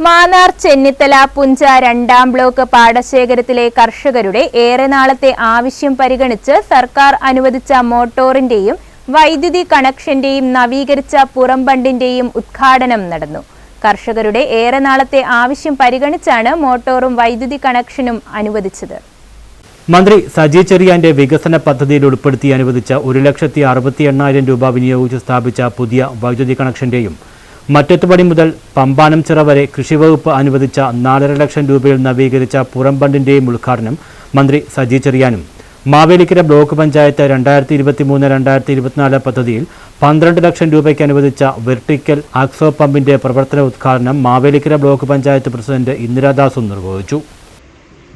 മാന്നാർ ചെന്നിത്തല പുഞ്ച രണ്ടാം ബ്ലോക്ക് പാടശേഖരത്തിലെ കർഷകരുടെ ഏറെ നാളത്തെ ആവശ്യം പരിഗണിച്ച് സർക്കാർ അനുവദിച്ച മോട്ടോറിന്റെയും വൈദ്യുതി കണക്ഷന്റെയും നവീകരിച്ച പുറംബണ്ടിന്റെയും ഉദ്ഘാടനം നടന്നു. കർഷകരുടെ ഏറെ നാളത്തെ ആവശ്യം പരിഗണിച്ചാണ് മോട്ടോറും വൈദ്യുതി കണക്ഷനും അനുവദിച്ചത്. മന്ത്രി സജി ചെറിയാന്റെ വികസന പദ്ധതിയിൽ ഉൾപ്പെടുത്തി അനുവദിച്ച ഒരു ലക്ഷത്തി അറുപത്തി എണ്ണായിരം രൂപ വിനിയോഗിച്ച് സ്ഥാപിച്ച പുതിയ വൈദ്യുതി കണക്ഷന്റെയും മറ്റത്തുപടി മുതൽ പമ്പാനം ചിറ വരെ കൃഷിവകുപ്പ് അനുവദിച്ച നാലര ലക്ഷം രൂപയിൽ നവീകരിച്ച പുറംബണ്ടിന്റെയും ഉദ്ഘാടനം മന്ത്രി സജി ചെറിയാനും. മാവേലിക്കര ബ്ലോക്ക് പഞ്ചായത്ത് രണ്ടായിരത്തി ഇരുപത്തി മൂന്ന് രണ്ടായിരത്തി ഇരുപത്തിനാല് പദ്ധതിയിൽ പന്ത്രണ്ട് ലക്ഷം രൂപയ്ക്ക് അനുവദിച്ച വെർട്ടിക്കൽ ആക്സോ പമ്പിന്റെ പ്രവർത്തന ഉദ്ഘാടനം മാവേലിക്കര ബ്ലോക്ക് പഞ്ചായത്ത് പ്രസിഡന്റ് ഇന്ദിരാദാസും നിർവഹിച്ചു.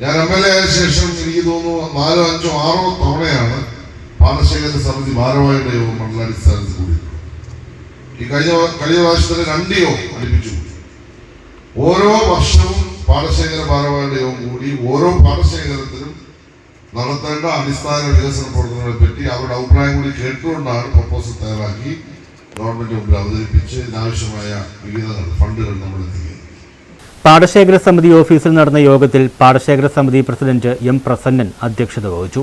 ഞാൻ എം എൽ എ ശേഷം എനിക്ക് തോന്നുന്നു നാലോ അഞ്ചോ ആറോ തവണയാണ് പാടശേഖര സമിതി ഭാരവാഹിയുടെ യോഗം മണ്ഡലാടിസ്ഥാനത്തിൽ കൂടി ഈ കഴിഞ്ഞ കഴിഞ്ഞ പ്രാവശ്യത്തിന് രണ്ട് യോഗം അടുപ്പിച്ചു. ഓരോ വർഷവും പാടശേഖര ഭാരവാഹിയുടെ യോഗം കൂടി ഓരോ പാടശേഖരത്തിലും നടത്തേണ്ട അടിസ്ഥാന വികസന പ്രവർത്തനങ്ങളെ പറ്റി അവരുടെ അഭിപ്രായം കൂടി കേട്ടുകൊണ്ടാണ് പ്രപ്പോസൽ തയ്യാറാക്കി ഗവൺമെന്റ് മുമ്പിൽ അവതരിപ്പിച്ച് ഇതിനാവശ്യമായ വിവിധ ഫണ്ടുകൾ നമ്മൾ എത്തിക്കുന്നത്. പാടശേഖര സമിതി ഓഫീസിൽ നടന്ന യോഗത്തിൽ പാടശേഖര സമിതി പ്രസിഡന്റ് എം പ്രസന്നൻ അധ്യക്ഷത വഹിച്ചു.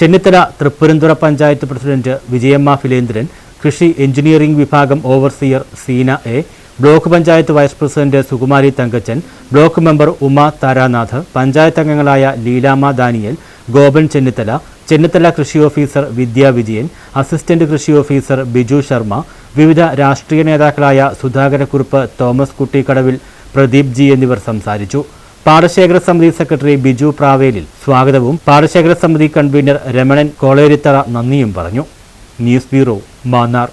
ചെന്നിത്തല തൃപ്പുരന്തുറ പഞ്ചായത്ത് പ്രസിഡന്റ് വിജയമ്മ ഫിലേന്ദ്രൻ കൃഷി എഞ്ചിനീയറിംഗ് വിഭാഗം overseer Seena A block panchayat vice president Sukumari Thankachan block member Uma Tharanath panchayat അംഗങ്ങളായ ലീലാമ ദാനിയൽ ഗോപൻ ചെന്നിത്തല ചെന്നിത്തല കൃഷി ഓഫീസർ വിദ്യാ വിജയൻ അസിസ്റ്റന്റ് കൃഷി ഓഫീസർ ബിജു ശർമ്മ വിവിധ രാഷ്ട്രീയ നേതാക്കളായ സുധാകരക്കുറുപ്പ് തോമസ് കുട്ടിക്കടവിൽ പ്രദീപ് ജി എന്നിവർ സംസാരിച്ചു. പാടശേഖര സമിതി സെക്രട്ടറി ബിജു പ്രാവേലിൽ സ്വാഗതവും പാടശേഖര സമിതി കൺവീനർ രമണൻ കോളേരിത്തറ നന്ദിയും പറഞ്ഞു. News bureau Mannar